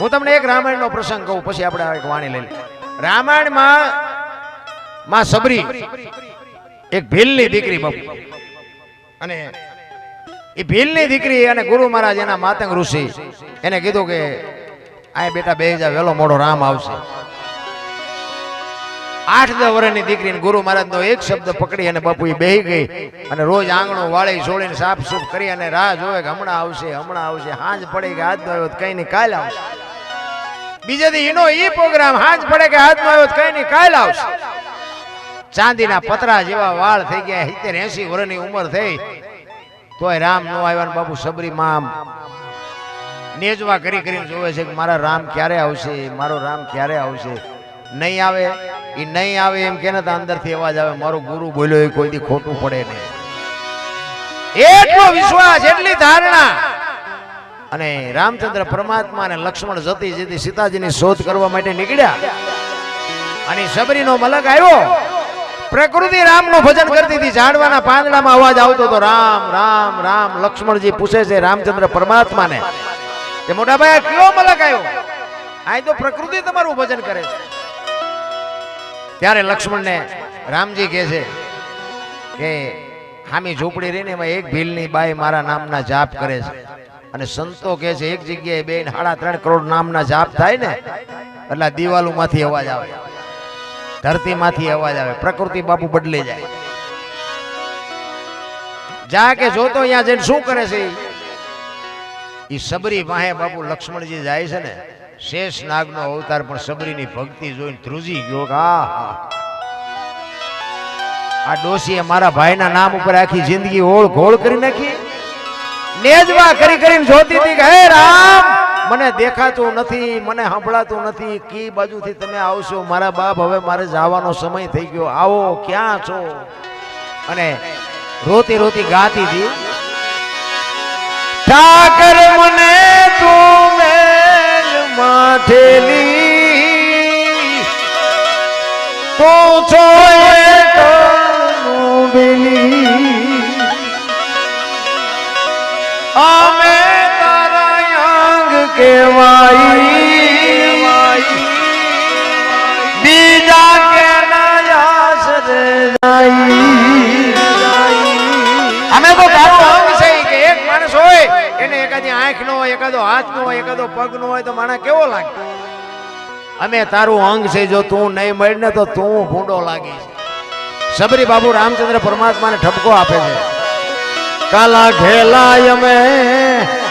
હું તમને એક રામાયણનો પ્રસંગ કહું, પછી આપણે એક વાણી લઈ રામાયણમાં માં સબરી એક ભીલની દીકરી બાપુ અને એ ભીલની દીકરી અને ગુરુ મહારાજ એના માતંગ ઋષિ, એને કીધું કે આ બેટા, બે જા વેલો મોડો રામ આવશે. આઠ દસ વર્ષની દીકરી ગુરુ મહારાજનો એક શબ્દ પકડી અને બાપુ એ બેહી ગઈ અને રોજ આંગણું વાળી છોડીને સાફ સૂફ કરી અને રાહ જોવે કે હમણાં આવશે હમણાં આવશે, હાંજ પડી કે હાથ દો કઈ નહીં, કાલ આવશે. બીજે દી ઈ પ્રોગ્રામ હાંજ પડે કે હાથ આવ્યો કઈ નહીં, કાલ આવશે. ચાંદીના પતરા જેવા વાળ થઈ ગયા, સિત્તેર એસી વર્ષની ઉંમર થઈ. તોય રામ નો આવ્યા ને બાપુ સબરી માં નેજવા કરી કરીને જોવે છે કે મારા રામ ક્યારે આવશે, મારો રામ ક્યારે આવશે? નહીં આવે એ નહીં આવે એમ કે અંદરથી અવાજ આવે, મારો ગુરુ બોલ્યો, એ કોઈ દી ખોટું પડે નહીં. એટલો વિશ્વાસ, એટલી ધારણા. અને રામચંદ્ર પરમાત્મા અને લક્ષ્મણ જતી જતી સીતાજીની શોધ કરવા માટે નીકળ્યા. અને સબરીનો મલક આવ્યો. પ્રકૃતિ રામનું ભજન કરતી હતી. ઝાડવાના પાંદડામાં અવાજ આવતો હતો. રામ રામ રામ, લક્ષ્મણજી પૂછે છે રામચંદ્ર પરમાત્માને. કે મોટા ભાઈ કયો મલક આવ્યો? આ તો પ્રકૃતિ તમારું ભજન કરે છે. ત્યારે લક્ષ્મણને રામજી કહે છે કે હામી ઝૂંપડી રહીને એમાં એક ભીલની બાઈ મારા નામના જાપ કરે છે. અને સંતો કહે છે, એક જગ્યાએ બે સાડા ત્રણ કરોડ નામના જાપ થાય ને, એટલે દિવાલોમાંથી અવાજ આવે ધરતીમાંથી અવાજ આવે પ્રકૃતિ બાપુ બદલી જાય જા કે જોતો અહીંયા જઈને શું કરે છે? ઈ સબરી વાહે બાપુ લક્ષ્મણજી જાય છે ને, શેષ નાગનો અવતાર પણ સબરીની ભક્તિ જોઈને ધ્રુજી ગયો આ. આ ડોશીએ મારા ભાઈના નામ ઉપર આખી જિંદગી ઓળ ઘોળ કરી નાખી નેજવા કરી કરીને જોતી હતી કે, હે રામ, મને દેખાતું નથી, મને સંભળાતું નથી, કી બાજુથી તમે આવશો? મારા બાપ હવે મારે જવાનો સમય થઈ ગયો. આવો, ક્યાં છો? અને રોતી રોતી ગાતી હતી. ઠાકર મને તું મેલ માઠેલી, તું છો બેલી. અમે તારા અંગ કેવાઈ બીજા કે અમે તો તારો અંગ છે કે એક માણસ હોય, એને એકાદી આંખ નો હોય, એકાદો હાથ નો હોય, એકાદો પગ નો હોય, તો માણસ કેવો લાગે? અમે તારું અંગ છે, જો તું નહીં મળે ને તો તું ભૂંડો લાગીશ સબરી બાબુ રામચંદ્ર પરમાત્માને ઠપકો આપે છે. કાલા ઘેલાય અમે.